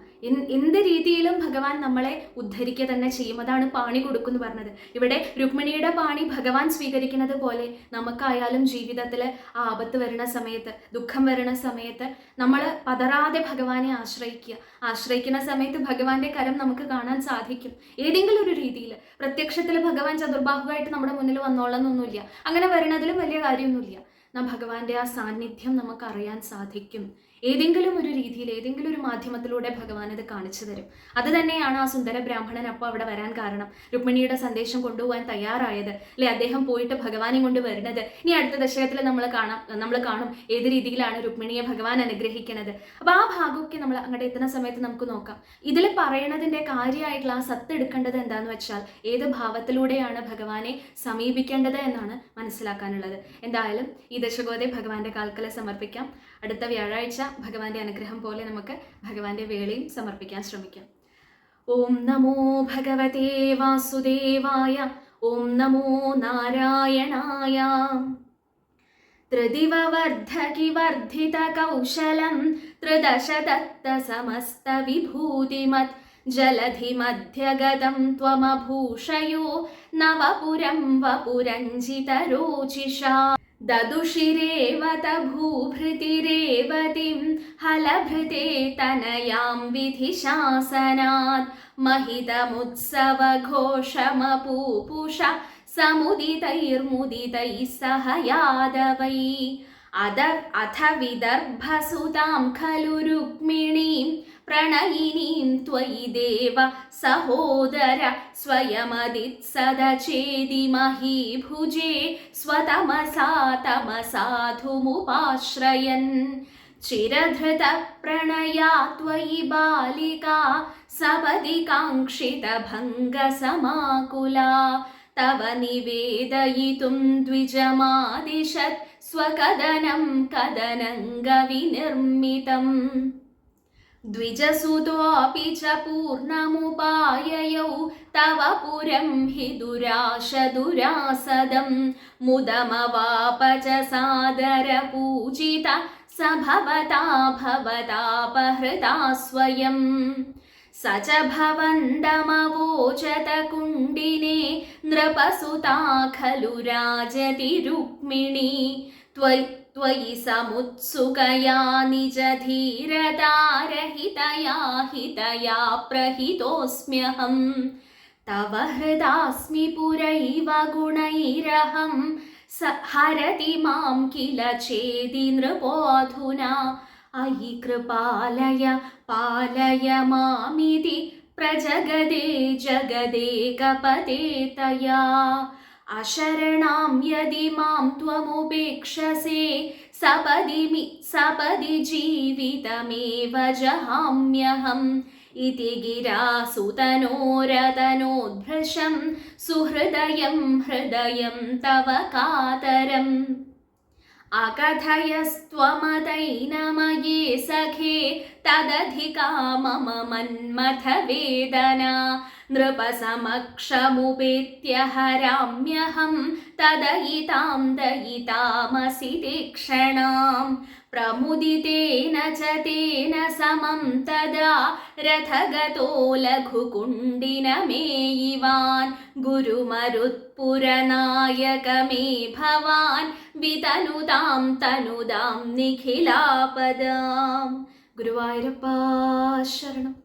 എന്ത് രീതിയിലും ഭഗവാൻ നമ്മളെ ഉദ്ധരിക്കുക തന്നെ ചെയ്യും. അതാണ് പാണി കൊടുക്കുന്നു പറഞ്ഞത്. ഇവിടെ രുക്മിണിയുടെ പാണി ഭഗവാൻ സ്വീകരിക്കുന്നത് പോലെ നമുക്കായാലും ജീവിതത്തിൽ ആ ആപത്ത് വരുന്ന സമയത്ത് ദുഃഖം വരുന്ന സമയത്ത് നമ്മൾ പതറാതെ ഭഗവാനെ ആശ്രയിക്കുക. ആശ്രയിക്കുന്ന സമയത്ത് ഭഗവാന്റെ കരം നമുക്ക് കാണാൻ സാധിക്കും. ഏതെങ്കിലും ഒരു രീതിയിൽ പ്രത്യക്ഷത്തിൽ ഭഗവാൻ ചതുർബാഹുവായിട്ട് നമ്മുടെ മുന്നിൽ വന്നോളന്നൊന്നുമില്ല. അങ്ങനെ വരുന്നതിലും വലിയ കാര്യമൊന്നുമില്ല. ഭഗവാന്റെ ആ സാന്നിധ്യം നമുക്ക് അറിയാൻ സാധിക്കും. ഏതെങ്കിലും ഒരു രീതിയിൽ ഏതെങ്കിലും ഒരു മാധ്യമത്തിലൂടെ ഭഗവാൻ അത് കാണിച്ചു തരും. അത് തന്നെയാണ് ആ സുന്ദര ബ്രാഹ്മണൻ അപ്പോൾ അവിടെ വരാൻ കാരണം. രുക്മിണിയുടെ സന്ദേശം കൊണ്ടുപോകാൻ തയ്യാറായത്. അല്ലെ? അദ്ദേഹം പോയിട്ട് ഭഗവാനെ കൊണ്ട് വരുന്നത്. ഇനി അടുത്ത ദശകത്തിൽ നമ്മൾ കാണാം നമ്മൾ കാണും ഏത് രീതിയിലാണ് രുക്മിണിയെ ഭഗവാൻ അനുഗ്രഹിക്കുന്നത് അപ്പൊ ആ ഭാഗമൊക്കെ നമ്മൾ അങ്ങോട്ട് എത്തുന്ന സമയത്ത് നമുക്ക് നോക്കാം. ഇതിൽ പറയണതിന്റെ കാര്യമായിട്ടുള്ള ആ സത്ത് എടുക്കേണ്ടത് എന്താന്ന് വെച്ചാൽ ഏത് ഭാവത്തിലൂടെയാണ് ഭഗവാനെ സമീപിക്കേണ്ടത് എന്നാണ് മനസ്സിലാക്കാനുള്ളത്. എന്തായാലും ഈ ദശകോതെ ഭഗവാന്റെ കാൽക്കല സമർപ്പിക്കാം. അടുത്ത വ്യാഴാഴ്ച ഭഗവാന്റെ അനുഗ്രഹം പോലെ നമുക്ക് ഭഗവാന്റെ വേളയും സമർപ്പിക്കാൻ ശ്രമിക്കാം. ഓം നമോ ഭഗവതേ വാസുദേവായ ഓം നമോ നാരായണായ. ത്രിദിവവർദ്ധകി വർദ്ധിത കൗശലം ത്രിദശ ദത്ത സമസ്ത വിഭൂതിമത് ജലധി ददुषिरेव भूभृतिरेवतिं हलभृते तनयां विधिशासनात् महितमुत्सवघोषमपूपुष समुदितैर्मुदितैः सह यादवै अद अथ विदर्भसुतां खलु रुक्मिणीं प्रणयिनीं त्वयि देव सहोदर स्वयमदित्सदचेदि महीभुजे स्वतमसा तमसाधुमुपाश्रयन्। चिरधृतप्रणया त्वयि बालिका सपदि काङ्क्षितभङ्गसमाकुला तव निवेदयितुं द्विजमादिशत् स्वकदनं कदनङ्गविनिर्मितम् द्विजसुतोऽपि च पूर्णमुपाययौ तव पुरं हि दुराशदुरासदं मुदमवाप च सादरपूजिता स भवता भवतापहृता स्वयम् स च भवन्दमवोचत कुण्डिने नृपसुता खलु राजति रुक्मिणी त्वयि त्वयि समुत्सुकया निजधीरतारहितया हितया प्रहितोऽस्म्यहम् तव हृदास्मि पुरैव गुणैरहं स हरति मां किल चेदि नृपोऽधुना अयि कृपालय पालय मामिति प्रजगदे जगदेकपदे तया अशरणां यदि मां त्वमुपेक्षसे सपदि मि सपदि जीवितमेव जहाम्यहम्। इति गिरासुतनोरतनोद्भृशं सुहृदयं हृदयं तव कातरम्। अकथयस्त्वमतैनमये सखे तदधिका मम मन्मथवेदना നൃപസമക്ഷമുപേത്യ ഹരാമ്യഹം തദയിതാം ദയിതാമസി തീക്ഷണാം പ്രമുദിതേന ച തേന സമം തദാ രഥഗതോ ലഘുകുണ്ടിന മേയിവാൻ ഗുരുമരുത്പുരനായക മേ ഭവാൻ വിതനുതാം തനുതാം നിഖിലാപദാം ഗുരുവായൂരപ്പ ശരണം